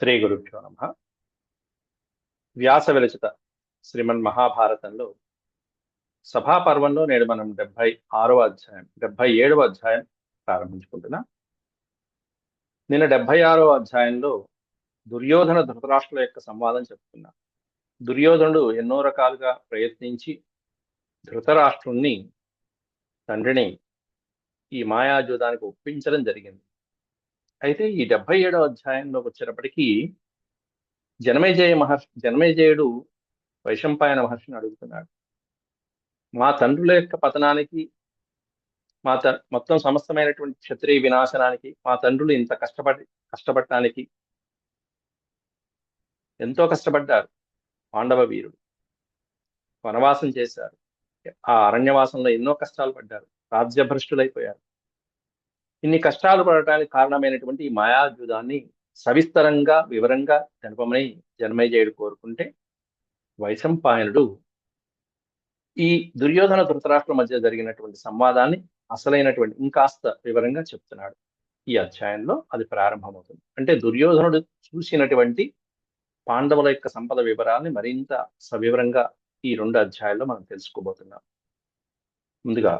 శ్రీ గురుభ్యో నమ. వ్యాస విరచిత శ్రీమన్ మహాభారతంలో సభాపర్వంలో నేడు మనం డెబ్బై ఆరవ అధ్యాయం డెబ్బై ఏడవ అధ్యాయం ప్రారంభించుకుంటున్నా. నిన్న డెబ్బై ఆరవ అధ్యాయంలో దుర్యోధన ధృతరాష్ట్రుల యొక్క సంవాదం చెప్తున్నా. దుర్యోధనుడు ఎన్నో రకాలుగా ప్రయత్నించి ధృతరాష్ట్రుణ్ణి తండ్రిని ఈ మాయాజూదానికి ఒప్పించడం జరిగింది. అయితే ఈ డెబ్బై ఏడవ అధ్యాయంలోకి వచ్చినప్పటికీ జనమేజయ మహర్షి జనమేజయుడు వైశంపాయన మహర్షిని అడుగుతున్నాడు. మా తండ్రుల యొక్క పతనానికి మా త మొత్తం సమస్తమైనటువంటి క్షత్రియ వినాశనానికి మా తండ్రులు ఇంత కష్టపడి కష్టపడటానికి ఎంతో కష్టపడ్డారు పాండవ వీరుడు వనవాసం చేశారు. ఆ అరణ్యవాసంలో ఎన్నో కష్టాలు పడ్డారు. రాజ్యభ్రష్టులైపోయారు. ఇన్ని కష్టాలు పడటానికి కారణమైనటువంటి ఈ మాయాజూదాన్ని సవిస్తరంగా వివరంగా తెలపమని జన్మేజయుడు కోరుకుంటే వైశంపాయనుడు ఈ దుర్యోధన ధృతరాష్ట్ర మధ్య జరిగినటువంటి సంవాదాన్ని అసలైనటువంటి ఇంకాస్త వివరంగా చెప్తున్నాడు. ఈ అధ్యాయంలో అది ప్రారంభమవుతుంది. అంటే దుర్యోధనుడు చూసినటువంటి పాండవుల యొక్క సంపద వివరాల్ని మరింత సవివరంగా ఈ రెండు అధ్యాయాల్లో మనం తెలుసుకోబోతున్నాం. ముందుగా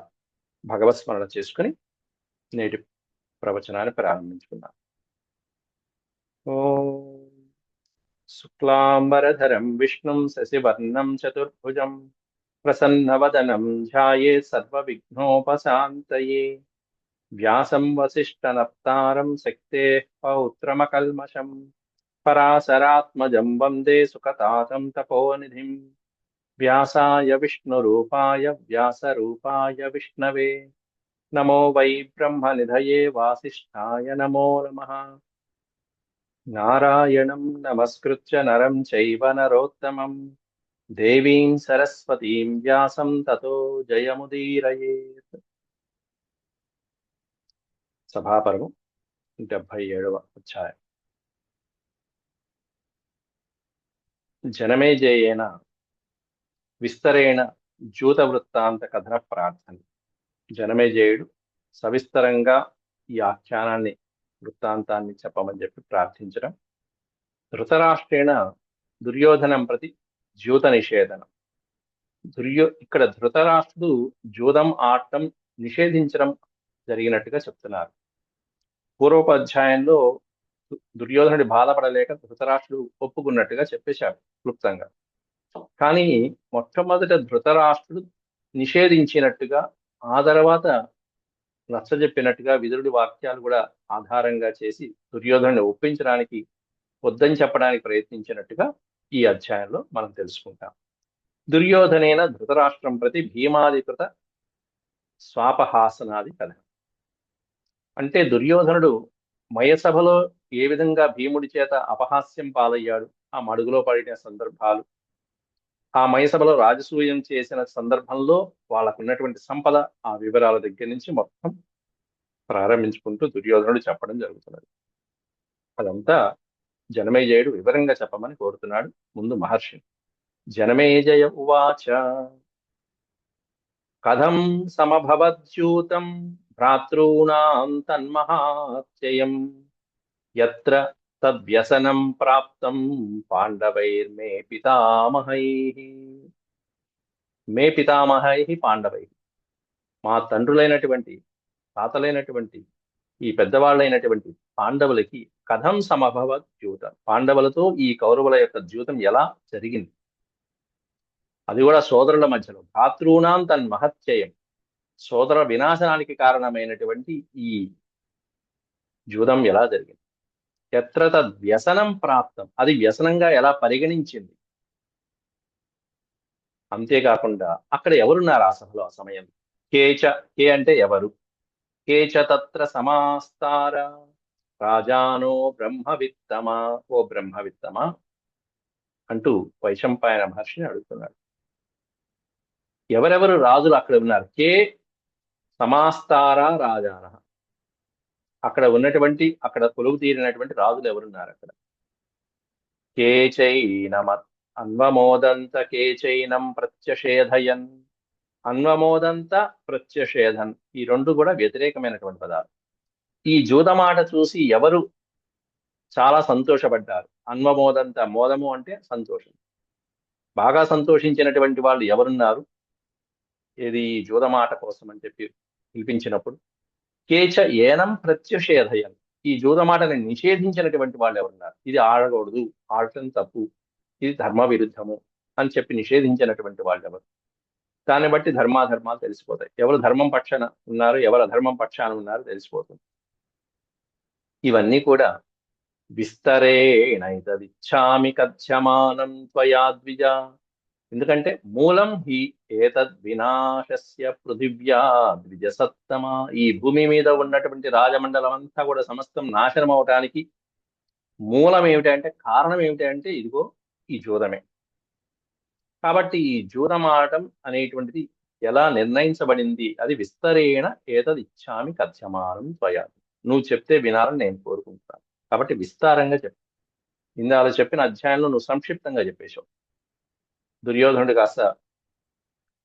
భగవత్ స్మరణ చేసుకుని నేటి ప్రవచనాన్ని ప్రారంభించుకుందాం. ఓం శుక్లాంబరధరం విష్ణుం శశివర్ణం చతుర్భుజం ప్రసన్నవదనం ధ్యాయే సర్వవిఘ్నోపశాంతయే. వ్యాసం వసిష్ఠనప్తారం శక్తే పౌత్రమకల్మషం పరాశరాత్మజం వందే సుఖతాతం తపోనిధిం. వ్యాసాయ విష్ణురూపాయ వ్యాసరూపాయ విష్ణవే. నమో వై బ్రహ్మనిధయే వాసిష్ఠాయ నమో నమ. నారాయణం నమస్కృత్య నరం చైవ నరోత్తమం. దేవీం సరస్వతీం వ్యాసం తతో జయముదీరయేత్. సభాపర్వం డెబ్భై ఏడవ అధ్యాయం జనమేజయేన విస్తరేణ జూత వృత్తాంత కథన ప్రార్థన. జనమేజయుడు సవిస్తరంగా ఈ ఆఖ్యానాన్ని వృత్తాంతాన్ని చెప్పమని చెప్పి ప్రార్థించడం. ధృతరాష్ట్రేణ దుర్యోధనం ప్రతి జ్యూత నిషేధనం. దుర్యో ఇక్కడ ధృతరాష్ట్రుడు జూదం ఆడటం నిషేధించడం జరిగినట్టుగా చెప్తున్నారు. పూర్వోపాధ్యాయంలో దుర్యోధనుడి బాధపడలేక ధృతరాష్ట్రుడు ఒప్పుకున్నట్టుగా చెప్పేశాడు క్లుప్తంగా. కానీ మొట్టమొదట ధృతరాష్ట్రుడు నిషేధించినట్టుగా ఆ తర్వాత నచ్చజెప్పినట్టుగా విదురుడి వాక్యాలు కూడా ఆధారంగా చేసి దుర్యోధను ఒప్పించడానికి వద్దని చెప్పడానికి ప్రయత్నించినట్టుగా ఈ అధ్యాయంలో మనం తెలుసుకుంటాం. దుర్యోధనేన ధృతరాష్ట్రం ప్రతి భీమాధికృత స్వాపహాసనాది కథ అంటే దుర్యోధనుడు మయసభలో ఏ విధంగా భీముడి చేత అపహాస్యం పాలయ్యాడు ఆ మడుగులో పడిన సందర్భాలు ఆ మయసభలో రాజసూయం చేసిన సందర్భంలో వాళ్ళకు ఉన్నటువంటి సంపద ఆ వివరాల దగ్గర నుంచి మొత్తం ప్రారంభించుకుంటూ దుర్యోధనుడు చెప్పడం జరుగుతున్నది. అదంతా జనమేజయుడు వివరంగా చెప్పమని కోరుతున్నాడు ముందు మహర్షి. జనమేజయ ఉవాచ. కథం సమభవద్యూతం భ్రాతృణాం తన్మహాత్యయం. యత్ర తద్వ్యసనం ప్రాప్తం పాండవైర్మే పితామహై. మే పితామహై పాండవై. మా తండ్రులైనటువంటి తాతలైనటువంటి ఈ పెద్దవాళ్ళైనటువంటి పాండవులకి కథం సమభవ ద్యూతం. పాండవులతో ఈ కౌరవుల యొక్క ద్యూతం ఎలా జరిగింది? అది కూడా సోదరుల మధ్యలో. భ్రాతృణాం తన్ మహత్యయం. సోదర వినాశనానికి కారణమైనటువంటి ఈ జూదం ఎలా జరిగింది? ఎత్ర వ్యసనం ప్రాప్తం. అది వ్యసనంగా ఎలా పరిగణించింది? అంతేకాకుండా అక్కడ ఎవరున్నారు ఆ సభలో ఆ సమయం కేచ కే అంటే ఎవరు? కేచ తత్ర సమాస్తార. రాజానో బ్రహ్మవిత్తమా? ఓ బ్రహ్మవిత్తమా? అంటూ వైశంపాయన మహర్షిని అడుగుతున్నాడు. ఎవరెవరు రాజులు అక్కడ ఉన్నారు? కే సమాస్తార రాజాన అక్కడ ఉన్నటువంటి అక్కడ కొలువు తీరినటువంటి రాజులు ఎవరున్నారు అక్కడ? కేచైనమ అన్వమోదంత కేచైనం ప్రత్యషేధయన్ అన్వమోదంత ప్రత్యషేధన్. ఈ రెండు కూడా వ్యతిరేకమైనటువంటి పదాలు. ఈ జూదమాట చూసి ఎవరు చాలా సంతోషపడ్డారు? అన్వమోదంత మోదము అంటే సంతోషం. బాగా సంతోషించినటువంటి వాళ్ళు ఎవరున్నారు? ఏది జూదమాట కోసం అని చెప్పి పిలిపించినప్పుడు కేచ ఏనం ప్రత్యుషేధయం. ఈ జూదమాటని నిషేధించినటువంటి వాళ్ళు ఎవరున్నారు? ఇది ఆడకూడదు ఆడటం తప్పు ఇది ధర్మ విరుద్ధము అని చెప్పి నిషేధించినటువంటి వాళ్ళు ఎవరు? దాన్ని బట్టి ధర్మాధర్మాలు తెలిసిపోతాయి. ఎవరు ధర్మం పక్షాన ఉన్నారు ఎవరు అధర్మం పక్షాన ఉన్నారు తెలిసిపోతుంది. ఇవన్నీ కూడా విస్తరేణైతదిచ్చామి కథ్యమానం త్వయా ద్విజ. ఎందుకంటే మూలం హి ఏతద్ వినాశస్య పృథివ్యా ద్విజసత్తమ. ఈ భూమి మీద ఉన్నటువంటి రాజమండలం అంతా కూడా సమస్తం నాశనం అవటానికి మూలం ఏమిటంటే కారణం ఏమిటంటే ఇదిగో ఈ జూదమే. కాబట్టి ఈ జూదమాటం అనేటువంటిది ఎలా నిర్ణయించబడింది? అది విస్తరేణ ఏతది ఇచ్చామి కథ్యమానం త్వయా. నువ్వు చెప్తే వినాలని నేను కోరుకుంటున్నాను. కాబట్టి విస్తారంగా చెప్పు. ఇందాక చెప్పిన అధ్యాయంలో నువ్వు సంక్షిప్తంగా చెప్పేశావు. దుర్యోధనుడు కాస్త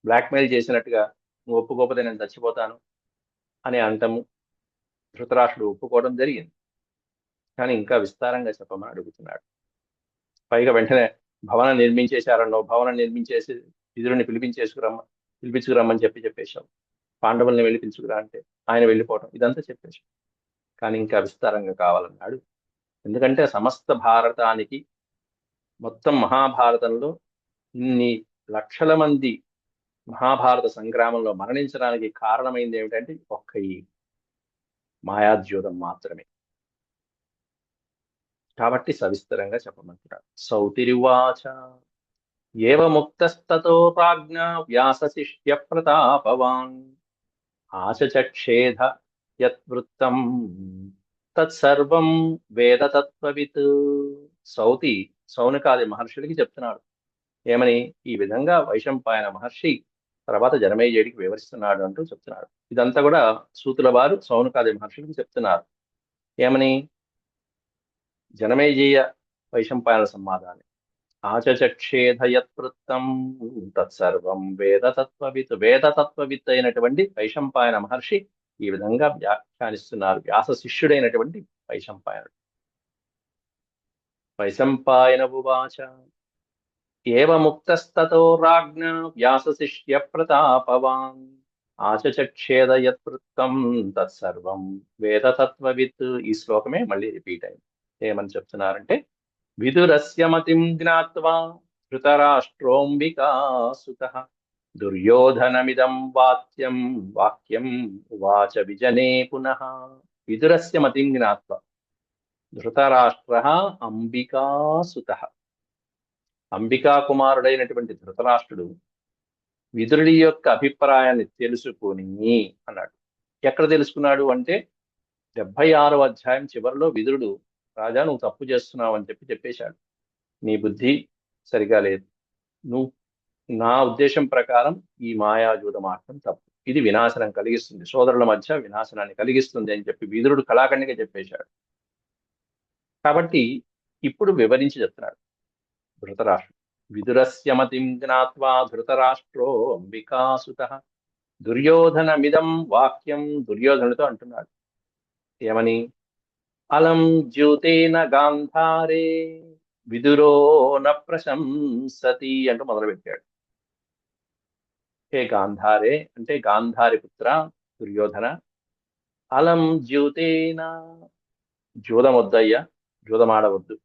బ్లాక్మెయిల్ చేసినట్టుగా నువ్వు ఒప్పుకోకపోతే నేను చచ్చిపోతాను అని అంటము ధృతరాష్ట్రుడు ఒప్పుకోవడం జరిగింది. కానీ ఇంకా విస్తారంగా చెప్పమని అడుగుతున్నాడు. పైగా వెంటనే భవనం నిర్మించేశారన్నో భవనం నిర్మించేసి విధుడిని పిలిపించేసుకురమ్మ పిలిపించుకురమ్మని చెప్పి చెప్పేశాం. పాండవుల్ని వెళ్ళి పిలుచుకురా అంటే ఆయన వెళ్ళిపోవటం ఇదంతా చెప్పేశాం. కానీ ఇంకా విస్తారంగా కావాలన్నాడు. ఎందుకంటే సమస్త భారతానికి మొత్తం మహాభారతంలో ఇన్ని లక్షల మంది మహాభారత సంగ్రామంలో మరణించడానికి కారణమైంది ఏమిటంటే ఒక్క ఈ మాయాద్యూతం మాత్రమే. కాబట్టి సవిస్తరంగా చెప్పమంటున్నాడు సౌతిరివాచ ఏవముక్తస్తతో ప్రాజ్ఞ వ్యాస శిష్య ప్రతాపవాన్ ఆచచక్షేధ యత్వృత్తం తత్సర్వం వేదతత్వవిత్. సౌతి సౌనకాది మహర్షులకి చెప్తున్నాడు. ఏమని ఈ విధంగా వైశంపాయన మహర్షి తర్వాత జనమేజయుడికి వివరిస్తున్నాడు అంటూ చెప్తున్నాడు. ఇదంతా కూడా సూతుల వారు సౌనకాది మహర్షులకు చెప్తున్నారు. ఏమని? జనమేజయ వైశంపాయన సంవాదాన్ని. ఆచచక్షేధయత్వృత్తం తత్సర్వం వేదతత్వవిత్ వేదతత్వవిత్ అయినటువంటి వైశంపాయన మహర్షి ఈ విధంగా వ్యాఖ్యానిస్తున్నారు. వ్యాస శిష్యుడైనటువంటి వైశంపాయనుడు. వైశంపాయన ఉవాచ ఏవ ముక్తస్తతో రాజ్ఞ వ్యాసశిష్య ప్రతాపవాన్ ఆచచక్షేద యత్వృత్తం తత్సర్వం వేదతత్వవిత్ ఈ శ్లోకమే మళ్ళీ రిపీట్ అయింది. ఏమని చెప్తున్నారంటే విదురస్య మతిం జ్ఞాత్వా ధృతరాష్ట్రోంబికాసుత దుర్యోధనమిదం వాక్యం వాక్యం వాచ విజనే పునః। విదురస్య మతిం జ్ఞాత్వ। ధృతరాష్ట్ర అంబికాసుత అంబికా కుమారుడైనటువంటి ధృతరాష్ట్రుడు విదురుడి యొక్క అభిప్రాయాన్ని తెలుసుకొని అన్నాడు. ఎక్కడ తెలుసుకున్నాడు అంటే డెబ్బై ఆరో అధ్యాయం చివరిలో విదురుడు రాజా నువ్వు తప్పు చేస్తున్నావు అని చెప్పి చెప్పేశాడు. నీ బుద్ధి సరిగా లేదు. నువ్వు నా ఉద్దేశం ప్రకారం ఈ మాయాజూత మార్గం తప్పు. ఇది వినాశనం కలిగిస్తుంది. సోదరుల మధ్య వినాశనాన్ని కలిగిస్తుంది అని చెప్పి విదురుడు కళాఖండిగా చెప్పేశాడు. కాబట్టి ఇప్పుడు వివరించి చెప్తున్నాడు. ధృతరాష్ట్రం విదురస్య మతిం ధృతరాష్ట్రో అంబికాసుత దుర్యోధనమిదం వాక్యం దుర్యోధనుడితో అంటున్నాడు। ఏమని? అలం జ్యూతేన గాంధారే విదురో న ప్రశంసతి అంటూ మొదలుపెట్టాడు। హే గాంధారే అంటే గాంధారి పుత్ర దుర్యోధన అలం జ్యూతేన జూదమొద్దయ్య జూదమాడవద్దు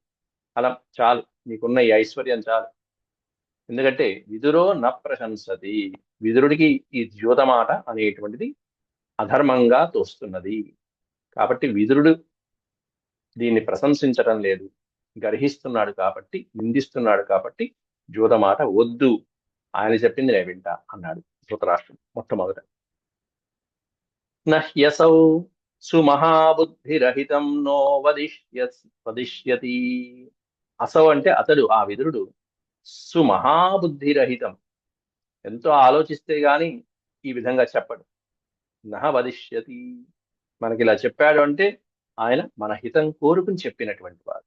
అలా చాలు నీకున్న ఈ ఐశ్వర్యం చాలు. ఎందుకంటే విదురో న ప్రశంసతి విదురుడికి ఈ జ్యోతమాట అనేటువంటిది అధర్మంగా తోస్తున్నది. కాబట్టి విదురుడు దీన్ని ప్రశంసించడం లేదు. గర్హిస్తున్నాడు కాబట్టి నిందిస్తున్నాడు కాబట్టి జూదమాట వద్దు. ఆయన చెప్పింది నేను వింటా అన్నాడు ధృతరాష్ట్రుడు మొట్టమొదట. నహ్యసౌ సుమహాబుద్ధిరహితం నో వదిష్య వదిష్యతి. అసౌ అంటే అతడు ఆ విదురుడు సుమహాబుద్ధిరహితం. ఎంతో ఆలోచిస్తే గాని ఈ విధంగా చెప్పడు. నహ వదిష్యతి. మనకి ఇలా చెప్పాడు అంటే ఆయన మన హితం కోరుకుని చెప్పినటువంటి వాడు.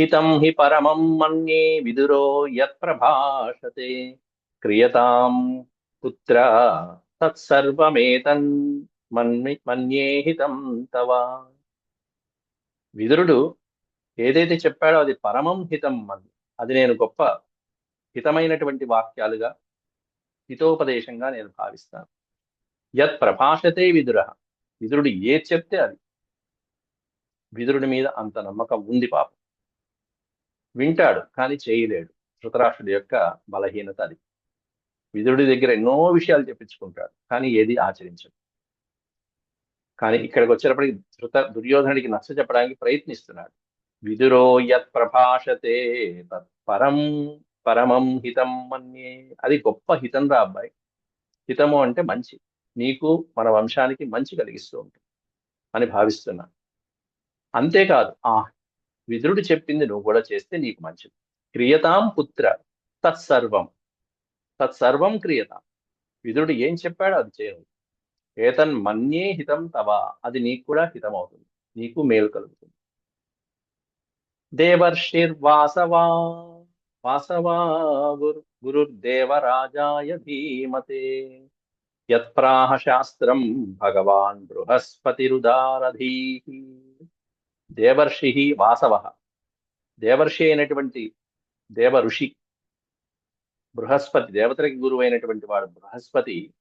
హితం హి పరమం మన్యే విదురో యత్ప్రభాషతే క్రియతాం పుత్ర తత్సర్వమేతన్ మన్మి మన్యే హితం తవా. విదురుడు ఏదైతే చెప్పాడో అది పరమం హితం అని అది నేను గొప్ప హితమైనటువంటి వాక్యాలుగా హితోపదేశంగా నేను భావిస్తాను. యత్ ప్రభాషతే విదుర. విదురుడు ఏది చెప్తే అది. విదురుడి మీద అంత నమ్మకం ఉంది పాపం. వింటాడు కానీ చేయలేడు. ధృతరాష్ట్రుడి యొక్క బలహీనత అది. విదురుడి దగ్గర ఎన్నో విషయాలు చెప్పించుకుంటాడు కానీ ఏది ఆచరించడు. కానీ ఇక్కడికి వచ్చేటప్పటికి ధృత దుర్యోధనుడికి నచ్చ చెప్పడానికి ప్రయత్నిస్తున్నాడు. విదురో యత్ ప్రభాషతే పరం పరమం హితం మన్యే. అది గొప్ప హితం రా అబ్బాయి. హితము అంటే మంచి. నీకు మన వంశానికి మంచి కలిగిస్తూ ఉంటుంది అని భావిస్తున్నా. అంతేకాదు ఆ విదురుడు చెప్పింది నువ్వు కూడా చేస్తే నీకు మంచిది. క్రియతాం పుత్ర తత్సర్వం తత్సర్వం క్రియతాం. విదురుడు ఏం చెప్పాడో అది చేయను. ఏతన్ మన్యే హితం తవా. అది నీకు కూడా హితం అవుతుంది నీకు మేలు కలుగుతుంది. దేవర్షిర్వాసవా వాసవా గురు గురుర్దేవరాజాయ ధీమతే యత్ప్రాహ శాస్త్రం భగవాన్ బృహస్పతిరుదారధీ దేవర్షి వాసవ దేవర్షి అయినటువంటి దేవ ఋషి బృహస్పతి దేవతలకి గురువు అయినటువంటి వాడు బృహస్పతి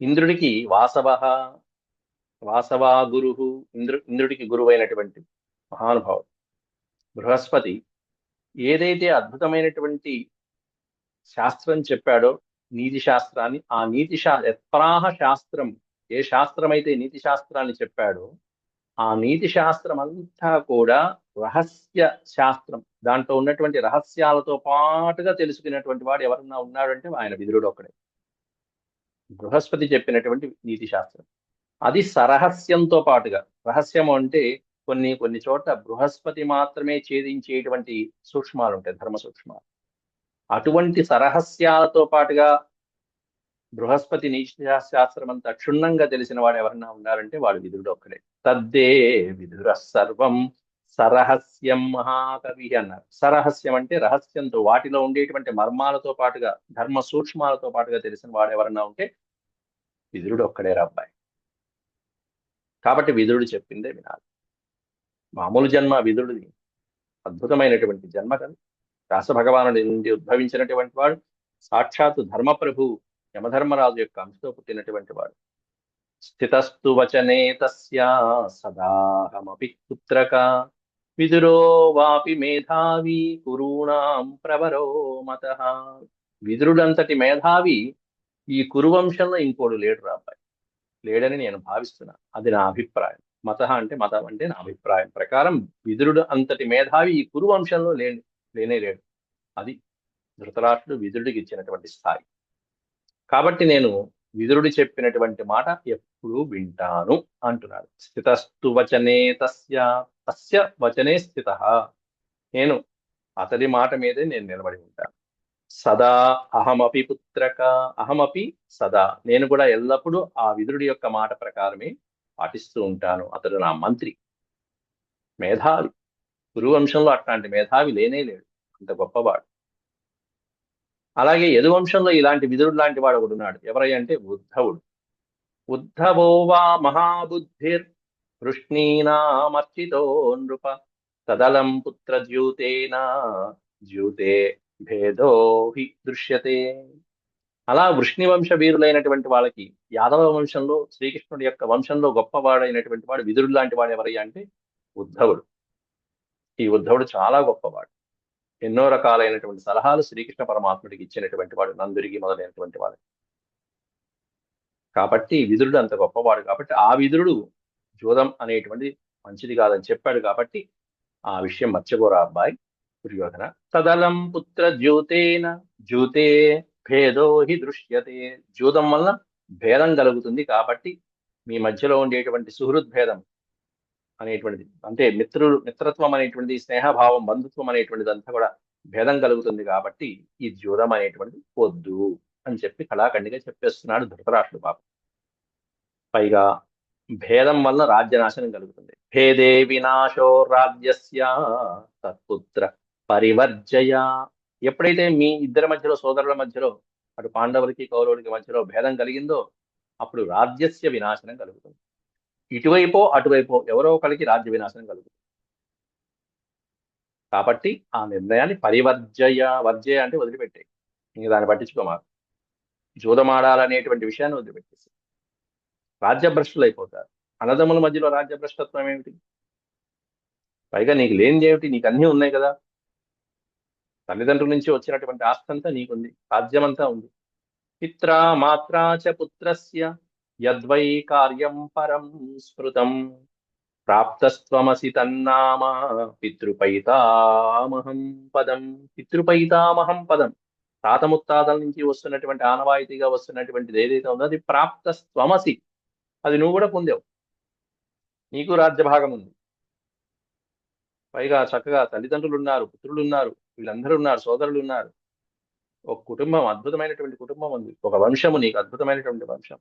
ఇంద్రుడికి వాసవ వాసవా గురు ఇంద్రు ఇంద్రుడికి గురువైనటువంటి మహానుభావుడు. బృహస్పతి ఏదైతే అద్భుతమైనటువంటి శాస్త్రం చెప్పాడో నీతి శాస్త్రాన్ని ఆ నీతి శా యత్ప్రాహ శాస్త్రం ఏ శాస్త్రం అయితే నీతి శాస్త్రాన్ని చెప్పాడో ఆ నీతి శాస్త్రం అంతా కూడా రహస్య శాస్త్రం. దాంట్లో ఉన్నటువంటి రహస్యాలతో పాటుగా తెలుసుకున్నటువంటి వాడు ఎవరన్నా ఉన్నాడంటే ఆయన విదురుడు ఒక్కడే. బృహస్పతి చెప్పినటువంటి నీతి శాస్త్రం. అది సరహస్యంతో పాటుగా. రహస్యం అంటే కొన్ని కొన్ని చోట్ల బృహస్పతి మాత్రమే ఛేదించేటువంటి సూక్ష్మాలు ఉంటాయి ధర్మ సూక్ష్మాలు. అటువంటి సరహస్యాలతో పాటుగా బృహస్పతి నీతి శాస్త్రం అంతా క్షుణ్ణంగా తెలిసిన వాడు ఎవరన్నా ఉన్నారంటే వాడు విదురుడు ఒక్కడే. తద్దే విధుర సర్వం సరహస్యం మహాకవి అన్నారు. సరహస్యం అంటే రహస్యంతో వాటిలో ఉండేటువంటి మర్మాలతో పాటుగా ధర్మ సూక్ష్మాలతో పాటుగా తెలిసిన వాడు ఎవరన్నా ఉంటే విధుడు ఒక్కడే అబ్బాయి కాబట్టి విదురుడు చెప్పిందే వినాలి. మామూలు జన్మ విధుడిది అద్భుతమైనటువంటి జన్మ కదా వ్యాస భగవానుడి నుండి ఉద్భవించినటువంటి వాడు. సాక్షాత్తు ధర్మప్రభు యమధర్మరాజు యొక్క అంశతో పుట్టినటువంటి వాడు. స్థితస్తు వచనే తస్యా సదాహమపి పుత్రక. విదురో వాపి మేధావి కురూణాం ప్రవరో మత. విదురుడంతటి మేధావి ఈ కురువంశంలో ఇంకోడు లేడు రాబాయి లేడని నేను భావిస్తున్నా. అది నా అభిప్రాయం. మత అంటే మతం అంటే నా అభిప్రాయం ప్రకారం విదురుడు అంతటి మేధావి ఈ కురువంశంలో లేని లేనే లేడు. అది ధృతరాష్ట్రుడు విదురుడికి ఇచ్చినటువంటి స్థాయి. కాబట్టి నేను విదురుడు చెప్పినటువంటి మాట ఎప్పుడూ వింటాను అంటున్నాడు. స్థితస్తు వచనే తస్య తస్య వచనే స్థిత. నేను అతడి మాట మీదే నేను నిలబడి ఉంటాను. సదా అహమపి పుత్రక అహమపి సదా. నేను కూడా ఎల్లప్పుడూ ఆ విదురుడి యొక్క మాట ప్రకారమే పాటిస్తూ ఉంటాను. అతడు నా మంత్రి. మేధావి. గురువంశంలో అట్లాంటి మేధావి లేనే లేడు. అంత గొప్పవాడు. అలాగే యదువంశంలో ఇలాంటి విదురుడు లాంటి వాడు ఒకడు ఉన్నాడు. ఎవరై అంటే ఉద్ధవుడు. ఉద్ధవో వా మహాబుద్ధిర్ వృష్ణీనామర్చితో నృప తదలం పుత్ర ద్యూతేనా ద్యూతే భేదో హి దృశ్యతే. అలా వృష్ణి వంశ వీరులైనటువంటి వాళ్ళకి యాదవ వంశంలో శ్రీకృష్ణుడి యొక్క వంశంలో గొప్పవాడైనటువంటి వాడు విదురుడు లాంటి వాడు ఎవరయ్యా అంటే ఉద్ధవుడు. ఈ ఉద్ధవుడు చాలా గొప్పవాడు. ఎన్నో రకాలైనటువంటి సలహాలు శ్రీకృష్ణ పరమాత్ముడికి ఇచ్చినటువంటి వాడు నందుడికి మొదలైనటువంటి వాడు. కాబట్టి విదురుడు అంత గొప్పవాడు కాబట్టి ఆ విదురుడు జోదం అనేటువంటి మంచిది కాదని చెప్పాడు కాబట్టి ఆ విషయం మర్చిపోరా అబ్బాయి దుర్యోధన. తదలం పుత్ర జ్యూతేన జ్యూతే భేదో హి దృశ్యతే. జూదం వల్ల భేదం కలుగుతుంది కాబట్టి మీ మధ్యలో ఉండేటువంటి సుహృద్భేదం అనేటువంటిది. అంటే మిత్రుడు మిత్రత్వం అనేటువంటిది స్నేహభావం బంధుత్వం అనేటువంటిది అంతా కూడా భేదం కలుగుతుంది కాబట్టి ఈ జూదం అనేటువంటిది వద్దు అని చెప్పి కళాఖండిగా చెప్పేస్తున్నాడు ధృతరాష్ట్రుడు బాబు. పైగా భేదం వల్ల రాజ్యనాశనం కలుగుతుంది. భేదే వినాశో రాజ్యస్య తత్పుత్ర పరివర్జయ. ఎప్పుడైతే మీ ఇద్దరి మధ్యలో సోదరుల మధ్యలో అటు పాండవులకి కౌరవులకి మధ్యలో భేదం కలిగిందో అప్పుడు రాజ్యస్య వినాశనం కలుగుతుంది. ఇటువైపో అటువైపో ఎవరో ఒకరికి రాజ్య వినాశనం కలుగుతుంది. కాబట్టి ఆ నిర్ణయాన్ని పరివర్జయ వర్జయ అంటే వదిలిపెట్టే. ఇంక దాన్ని పట్టించుకోమారు జూదమాడాలనేటువంటి విషయాన్ని వదిలిపెట్టేసి. రాజ్యభ్రష్టులు అయిపోతారు అన్నదమ్ముల మధ్యలో రాజ్యభ్రష్టత్వం ఏమిటి? పైగా నీకు లేనిది ఏమిటి నీకు అన్నీ ఉన్నాయి కదా. తల్లిదండ్రుల నుంచి వచ్చినటువంటి ఆస్తి అంతా నీకుంది. రాజ్యమంతా ఉంది. పిత్రా మాత్రా చ పుత్రస్య యద్వై కార్యం పరం స్మృతం. ప్రాప్తస్త్వమసి తన్నామ పితృపైతామహం పదం. పితృపైతామహం పదం. తాత ముత్తాతల నుంచి వస్తున్నటువంటి ఆనవాయితీగా వస్తున్నటువంటిది ఏదైతే ఉందో అది ప్రాప్తస్త్వమసి. అది నువ్వు కూడా పొందావు. నీకు రాజ్యభాగం ఉంది. పైగా చక్కగా తల్లిదండ్రులు ఉన్నారు పుత్రులు ఉన్నారు వీళ్ళందరూ ఉన్నారు సోదరులు ఉన్నారు ఒక కుటుంబం అద్భుతమైనటువంటి కుటుంబం ఉంది. ఒక వంశము నీకు అద్భుతమైనటువంటి వంశం.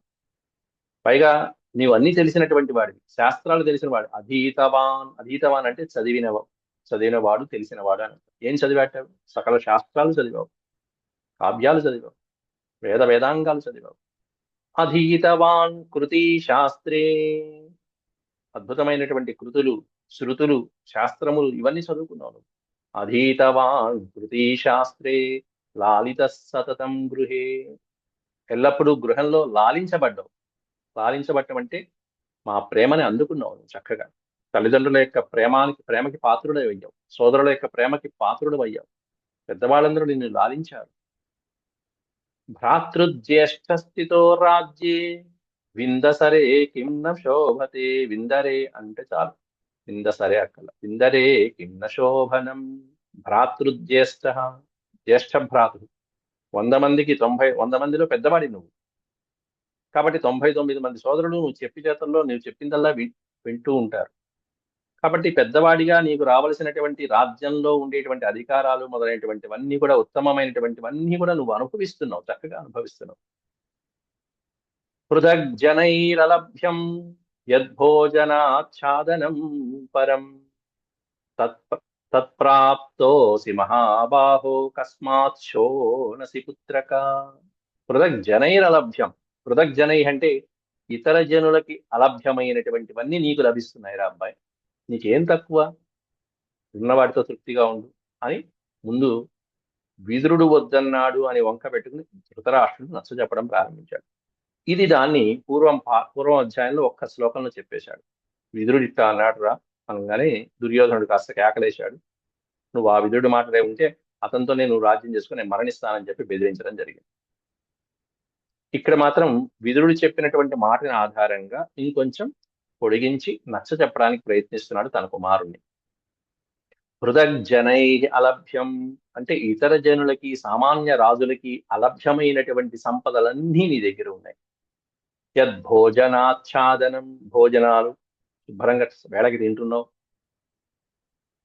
పైగా నీవు అన్ని తెలిసినటువంటి వాడివి. శాస్త్రాలు తెలిసిన వాడు. అధీతవాన్ అధీతవాన్ అంటే చదివిన చదివినవాడు తెలిసినవాడు అని ఏం చదివాటావు సకల శాస్త్రాలు చదివావు. కావ్యాలు చదివావు. వేద వేదాంగాలు చదివావు. అధీతవాన్ కృతి శాస్త్రే. అద్భుతమైనటువంటి కృతులు శృతులు శాస్త్రములు ఇవన్నీ చదువుకున్నావు అధీతవాన్ కృతి శాస్త్రే లాలిత సతతం గృహే. ఎల్లప్పుడూ గృహంలో లాలించబడ్డావు. లాలించబట్టం అంటే మా ప్రేమని అందుకున్నావు చక్కగా. తల్లిదండ్రుల యొక్క ప్రేమానికి ప్రేమకి పాత్రుడు అయ్యావు. సోదరుల యొక్క ప్రేమకి పాత్రుడు అయ్యావు. పెద్దవాళ్ళందరూ నిన్ను లాలించారు. భ్రాతృజ్యేష్ఠస్థితో రాజ్యే. విందసరే కిం శోభతే విందరే అంటే చాలు. విందసరే అక్కల. విందరే కిన్న శోభనం భ్రాతృజ్యేష్ఠ. జ్యేష్ఠ భ్రాతృ. వంద మందికి తొంభై వంద మందిలో పెద్దవాడి నువ్వు. కాబట్టి తొంభై తొమ్మిది మంది సోదరులు నువ్వు చెప్పి చేతల్లో నువ్వు చెప్పిందల్లా వి వింటూ ఉంటారు. కాబట్టి పెద్దవాడిగా నీకు రావలసినటువంటి రాజ్యంలో ఉండేటువంటి అధికారాలు మొదలైనటువంటివన్నీ కూడా ఉత్తమమైనటువంటివన్నీ కూడా నువ్వు అనుభవిస్తున్నావు చక్కగా అనుభవిస్తున్నావు. పృథగ్జనైరలభ్యం యద్భోజనాచ్ఛాదనం పరం. తత్ తత్ప్రాప్తోసి మహాబాహో కస్మాత్ శోనసి పుత్రక. పృథగ్జనైరలభ్యం. పృథగ్జనై అంటే ఇతర జనులకి అలభ్యమైనటువంటివన్నీ నీకు లభిస్తున్నాయి రా అబ్బాయి. నీకేం తక్కువ? ఉన్నవాటితో తృప్తిగా ఉండు అని ముందు విదురుడు వద్దన్నాడు అని వంక పెట్టుకుని ధృతరాష్ట్రుడు నచ్చ చెప్పడం ప్రారంభించాడు. ఇది దాన్ని పూర్వం పూర్వం అధ్యాయంలో ఒక్క శ్లోకంలో చెప్పేశాడు. విదురుడు ఇట్లా అన్నాడు రా అనగానే దుర్యోధనుడు కాస్త కేకలేశాడు. నువ్వు ఆ విదురుడు మాటలే ఉంటే అతనితో నేను రాజ్యం చేసుకుని నేను మరణిస్తానని చెప్పి బెదిరించడం జరిగింది. ఇక్కడ మాత్రం విదురుడు చెప్పినటువంటి మాటని ఆధారంగా ఇంకొంచెం పొడిగించి నచ్చ చెప్పడానికి ప్రయత్నిస్తున్నాడు తన కుమారుణ్ణి. హృదగ్జనై అలభ్యం అంటే ఇతర జనులకి సామాన్య రాజులకి అలభ్యమైనటువంటి సంపదలన్నీ నీ దగ్గర ఉన్నాయి. యద్భోజనాచ్ఛాదనం భోజనాలు. శుభ్రంగా వేళకి తింటున్నావు.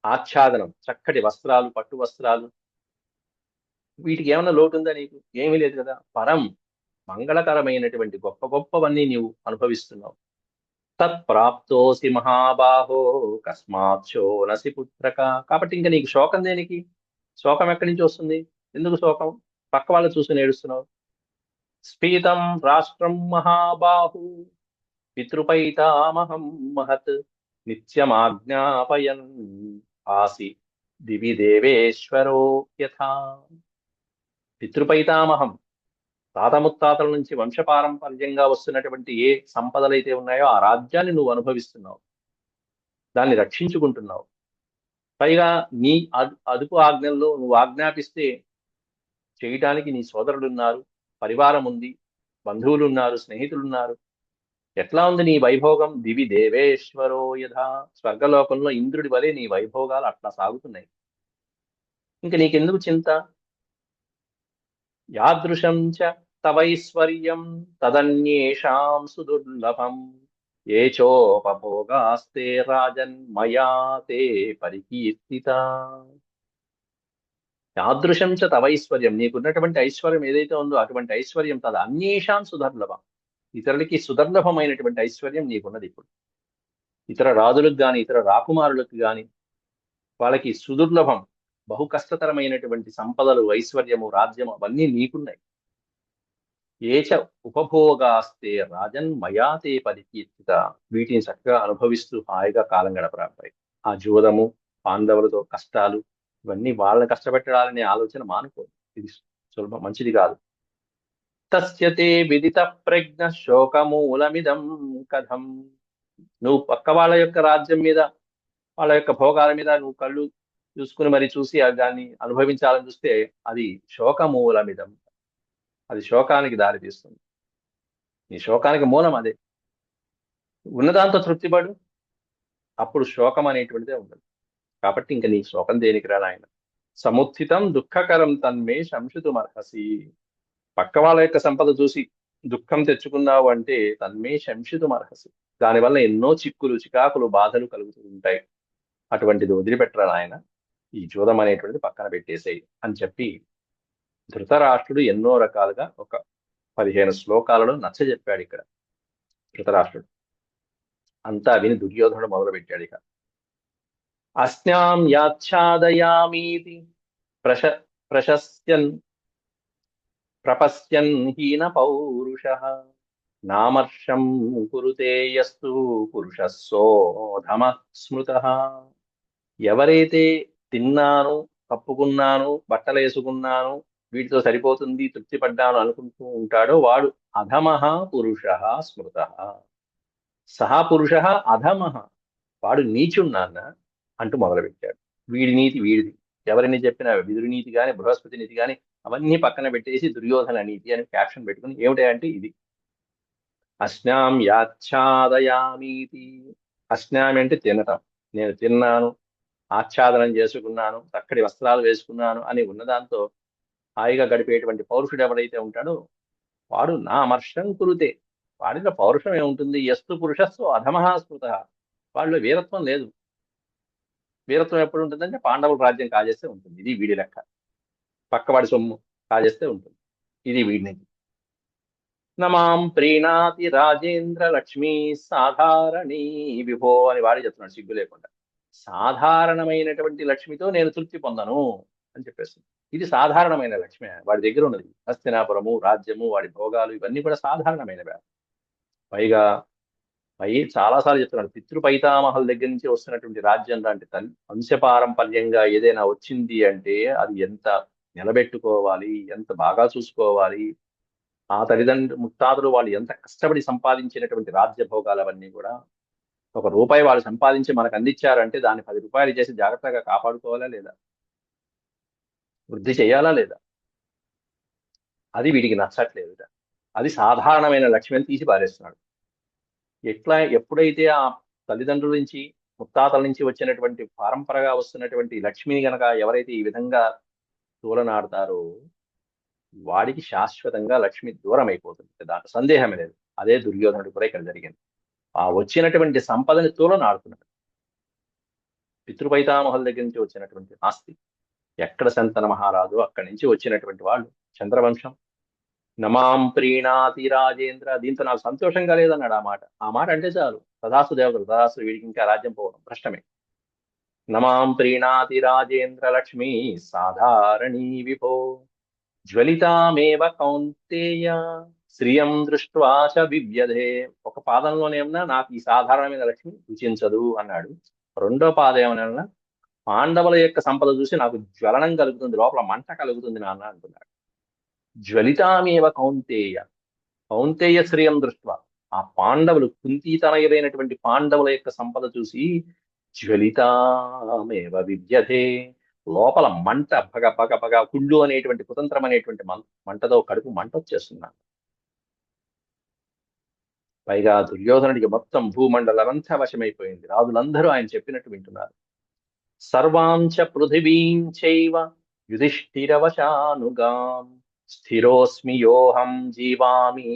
ఆచ్ఛాదనం చక్కటి వస్త్రాలు పట్టు వస్త్రాలు. వీటికి ఏమైనా లోటు ఉందా నీకు? ఏమీ లేదు కదా. పరం మంగళకరమైనటువంటి గొప్ప గొప్పవన్నీ నీవు అనుభవిస్తున్నావు. తత్ప్రాప్తోసి మహాబాహో కస్మాత్ నసి పుత్రక. కాబట్టి ఇంకా నీకు శోకం దేనికి? శోకం ఎక్కడి నుంచి వస్తుంది? ఎందుకు శోకం? పక్క వాళ్ళు చూసి ఏడుస్తున్నావు. స్ఫీతం రాష్ట్రం మహాబాహు. పితృపైతామహం మహత్. నిత్యమాజ్ఞాపయన్. ఆసి దివి దేవేశ్వరో యథా. పితృపైతామహం. తాత ముత్తాతల నుంచి వంశపారంపర్యంగా వస్తున్నటువంటి ఏ సంపదలైతే ఉన్నాయో ఆ రాజ్యాన్ని నువ్వు అనుభవిస్తున్నావు. దాన్ని రక్షించుకుంటున్నావు. పైగా నీ అదుపు ఆజ్ఞల్లో నువ్వు ఆజ్ఞాపిస్తే చేయటానికి నీ సోదరుడున్నారు. పరివారం ఉంది బంధువులు ఉన్నారు స్నేహితులు ఉన్నారు ఎట్లా ఉంది నీ వైభోగం? దివి దేవేశ్వరో యథ. స్వర్గలోకంలో ఇంద్రుడి వలె నీ వైభోగాలు అట్లా సాగుతున్నాయి. ఇంక నీకెందుకు చింత? యాదృశం చ తవైశ్వర్యం తదన్యేషాం సుదుర్లభం. ఏ చోపభోగాస్తే రాజన్ మయా తే పరికీర్తిత యాదృశం చ తవైశ్వర్యం. నీకున్నటువంటి ఐశ్వర్యం ఏదైతే ఉందో అటువంటి ఐశ్వర్యం తద అన్యేషాం సుదర్లభం ఇతరులకి సుదర్లభమైనటువంటి ఐశ్వర్యం నీకున్నది ఇప్పుడు. ఇతర రాజులకు కానీ ఇతర రాకుమారులకు గాని వాళ్ళకి సుదుర్లభం బహు కష్టతరమైనటువంటి సంపదలు ఐశ్వర్యము రాజ్యము అవన్నీ నీకున్నాయి. ఏచ ఉపభోగాస్తే రాజన్ మయాతే పరికీర్తిత. వీటిని చక్కగా అనుభవిస్తూ హాయిగా కాలం గడపరాబాయి ఆ జూదము పాండవులతో కష్టాలు ఇవన్నీ వాళ్ళని కష్టపెట్టడాలనే ఆలోచన మానుకో. ఇది సులభం మంచిది కాదు. తస్యతే విదిత ప్రజ్ఞ శోకమూలమిదం కథం. నువ్వు పక్క వాళ్ళ యొక్క రాజ్యం మీద వాళ్ళ యొక్క భోగాల మీద నువ్వు కళ్ళు చూసుకుని మరి చూసి దాన్ని అనుభవించాలని చూస్తే అది శోకమూలమిదం. అది శోకానికి దారి తీస్తుంది. నీ శోకానికి మూలం అదే. ఉన్నదాంతో తృప్తిపడు. అప్పుడు శోకం అనేటువంటిదే ఉండదు. కాబట్టి ఇంకా నీ శ్లోకం దేనికి రా నాయన సముత్థితం దుఃఖకరం తన్మే శంషితుమర్హసి. పక్క వాళ్ళ యొక్క సంపద చూసి దుఃఖం తెచ్చుకున్నావు అంటే తన్మే శంషితుమర్హసి. దానివల్ల ఎన్నో చిక్కులు చికాకులు బాధలు కలుగుతూ ఉంటాయి. అటువంటిది వదిలిపెట్టరా నాయన? ఈ జూదం అనేటువంటిది పక్కన పెట్టేసేయి అని చెప్పి ధృతరాష్ట్రుడు ఎన్నో రకాలుగా ఒక పదిహేను శ్లోకాలలో నచ్చ చెప్పాడు ఇక్కడ ధృతరాష్ట్రుడు. అంతా విని దుర్యోధనుడు మొదలు పెట్టాడు ఇక. అస్నాం యాచ్ఛాదయామీతి ప్రశ ప్రశస్యన్ ప్రపశ్యన్ హీన పౌరుష నామర్షం కురుతే యస్తు పురుషస్సోధమ స్మృత ఎవరైతే తిన్నాను కప్పుకున్నాను బట్టలేసుకున్నాను వీటితో సరిపోతుంది తృప్తి పడ్డాను అనుకుంటూ ఉంటాడో వాడు అధమః పురుష స్మృత। సహా పురుష అధమః వాడు నీచున్నాన్న అంటూ మొదలుపెట్టాడు. వీడి నీతి వీడిది. ఎవరిని చెప్పినా విదురు నీతి కానీ బృహస్పతి నీతి కానీ అవన్నీ పక్కన పెట్టేసి దుర్యోధన నీతి అని క్యాప్షన్ పెట్టుకుని ఏమిటంటే ఇది. అస్నాం యాచ్ఛాదయామీతి. అస్నామి అంటే తినటం. నేను తిన్నాను ఆచ్ఛాదనం చేసుకున్నాను చక్కటి వస్త్రాలు వేసుకున్నాను అని ఉన్నదాంతో హాయిగా గడిపేటువంటి పౌరుషుడు ఎవడైతే ఉంటాడో వాడు నా అమర్షం కురుతే. వాడిలో పౌరుషం ఏముంటుంది? ఎస్తు పురుషస్సు అధమహాస్మృత వాళ్ళు వీరత్వం లేదు. వీరత్వం ఎప్పుడు ఉంటుందంటే పాండవుల రాజ్యం కాజేస్తే ఉంటుంది. ఇది వీడి లెక్క. పక్కవాడి సొమ్ము కాజేస్తే ఉంటుంది. ఇది వీడిని నమాం ప్రీణాతి రాజేంద్ర లక్ష్మీ సాధారణీ విభో అని వాడి చెప్తున్నాడు సిగ్గు లేకుండా. సాధారణమైనటువంటి లక్ష్మితో నేను తృప్తి పొందను అని చెప్పేస్తుంది ఇది సాధారణమైన లక్ష్మి. వాడి దగ్గర ఉన్నది. హస్తినాపురము రాజ్యము వాడి భోగాలు ఇవన్నీ కూడా సాధారణమైనవి. పైగా పై చాలాసార్లు చెప్తున్నాడు పితృపైతామహల దగ్గర నుంచి వస్తున్నటువంటి రాజ్యం లాంటి తల్లి వంశపారంపర్యంగా ఏదైనా వచ్చింది అంటే అది ఎంత నిలబెట్టుకోవాలి ఎంత బాగా చూసుకోవాలి ఆ తల్లిదండ్రులు ముత్తాతలు వాళ్ళు ఎంత కష్టపడి సంపాదించినటువంటి రాజ్య భోగాలవన్నీ కూడా ఒక రూపాయి వాళ్ళు సంపాదించి మనకు అందించారంటే దాన్ని పది రూపాయలు చేసి జాగ్రత్తగా కాపాడుకోవాలా లేదా? వృద్ధి చేయాలా లేదా? అది వీడికి నచ్చట్లేదు అది సాధారణమైన లక్ష్యం తీసి పారేస్తున్నాడు. ఎట్లా ఎప్పుడైతే ఆ తల్లిదండ్రుల నుంచి ముత్తాతల నుంచి వచ్చినటువంటి పరంపరగా వస్తున్నటువంటి లక్ష్మిని గనక ఎవరైతే ఈ విధంగా తూలనాడతారో వాడికి శాశ్వతంగా లక్ష్మి దూరం అయిపోతుంది. దాంట్లో సందేహమే లేదు. అదే దుర్యోధనుడు కూడా ఇక్కడ జరిగింది. ఆ వచ్చినటువంటి సంపదని తూలనాడుతున్నాడు. పితృపైతామహుల దగ్గర నుంచి వచ్చినటువంటి ఆస్తి. ఎక్కడ సంతన మహారాజు అక్కడి నుంచి వచ్చినటువంటి వాళ్ళు చంద్రవంశం నమాం ప్రీణాతి రాజేంద్ర. దీంతో నాకు సంతోషంగా లేదన్నాడు ఆ మాట. ఆ మాట అంటే చాలు. తదాసు దేవతలు తదాసు వీడికి ఇంకా రాజ్యం పోవడం భ్రష్టమే. నమాం ప్రీణాతి రాజేంద్ర లక్ష్మి సాధారణీ విభో. జ్వలితామేవ కౌంతేయ. శ్రియం దృష్ట్వా చ వివ్యధే. ఒక పాదంలోనేమన్నా నాకు ఈ సాధారణమైన లక్ష్మి రుచించదు అన్నాడు. రెండో పాదం ఏమన్నా? పాండవుల యొక్క సంపద చూసి నాకు జ్వలనం కలుగుతుంది లోపల మంట కలుగుతుంది నాన్న అంటున్నాడు. జ్వలితామేవ కౌంతేయ. కౌంతేయ శ్రేయం దృష్ట్వా. ఆ పాండవులు కుంతీతనయులైనటువంటి పాండవుల యొక్క సంపద చూసి జ్వలితామేవ విద్యతే. లోపల మంట పగ పగ పగ కుళ్ళు అనేటువంటి కుతంత్రం అనేటువంటి మంటతో కడుపు మంట వచ్చేస్తున్నాను పైగా దుర్యోధనుడికి మొత్తం భూమండలమంతా వశమైపోయింది. రాజులందరూ ఆయన చెప్పినట్టు వింటున్నారు. సర్వాంచ పృథివీం చైవ యుధిష్ఠిరవశానుగాం స్థిరోస్మి యోహం జీవామి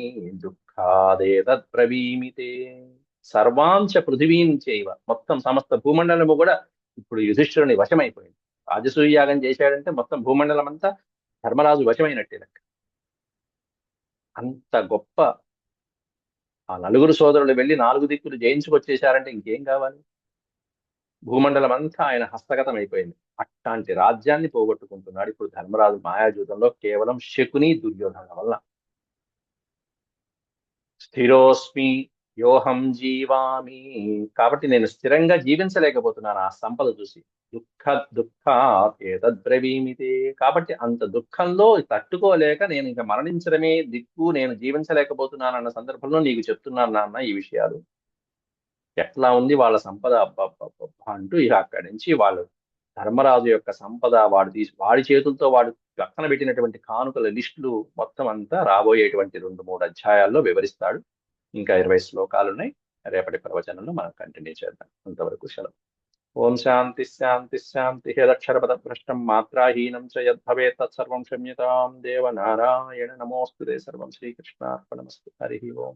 దుఃఖాదేతద్బ్రవీమితే సర్వాంశ పృథివీం చేయవ మొత్తం సమస్త భూమండలము కూడా ఇప్పుడు యుధిష్ఠిరుని వశమైపోయింది। రాజసూయాగం చేశాడంటే మొత్తం భూమండలం అంతా ధర్మరాజు వశమైనట్టే లెక్క। అంత గొప్ప ఆ నలుగురు సోదరులు వెళ్ళి నాలుగు దిక్కులు జయించుకొచ్చేశారంటే ఇంకేం కావాలి? భూమండలం అంతా ఆయన హస్తగతం అయిపోయింది అట్లాంటి రాజ్యాన్ని పోగొట్టుకుంటున్నాడు ఇప్పుడు ధర్మరాజు మాయాజూతంలో కేవలం శకుని దుర్యోధన వల్ల స్థిరోస్మి యోహం జీవామి. కాబట్టి నేను స్థిరంగా జీవించలేకపోతున్నాను ఆ సంపద చూసి. దుఃఖ దుఃఖ ఏతద్బ్రవీమితే కాబట్టి అంత దుఃఖంలో తట్టుకోలేక నేను ఇంకా మరణించడమే దిక్కు నేను జీవించలేకపోతున్నాను అన్న సందర్భంలో నీకు చెప్తున్నాను నాన్న ఈ విషయాలు. ఎట్లా ఉంది వాళ్ళ సంపద? అబ్బబ్బబ్బబ్బా అంటూ ఇక అక్కడి నుంచి వాళ్ళు ధర్మరాజు యొక్క సంపద వాడు తీసి వాడి చేతులతో వాడు పక్కన పెట్టినటువంటి కానుకల లిస్టులు మొత్తం అంతా రాబోయేటువంటి రెండు మూడు అధ్యాయాల్లో వివరిస్తాడు. ఇంకా ఇరవై శ్లోకాలు ఉన్నాయి. రేపటి ప్రవచనంలో మనం కంటిన్యూ చేద్దాం. అంతవరకు సెలవు. ఓం శాంతి శాంతి శాంతి హేదక్షరపద భ్రష్టం మాత్రాహీనం చ యద్భవేత్ తత్సర్వం క్షమ్యతాం. దేవ నారాయణ. నమోస్తుతే సర్వం. శ్రీకృష్ణార్పణమస్తు. హరి ఓం.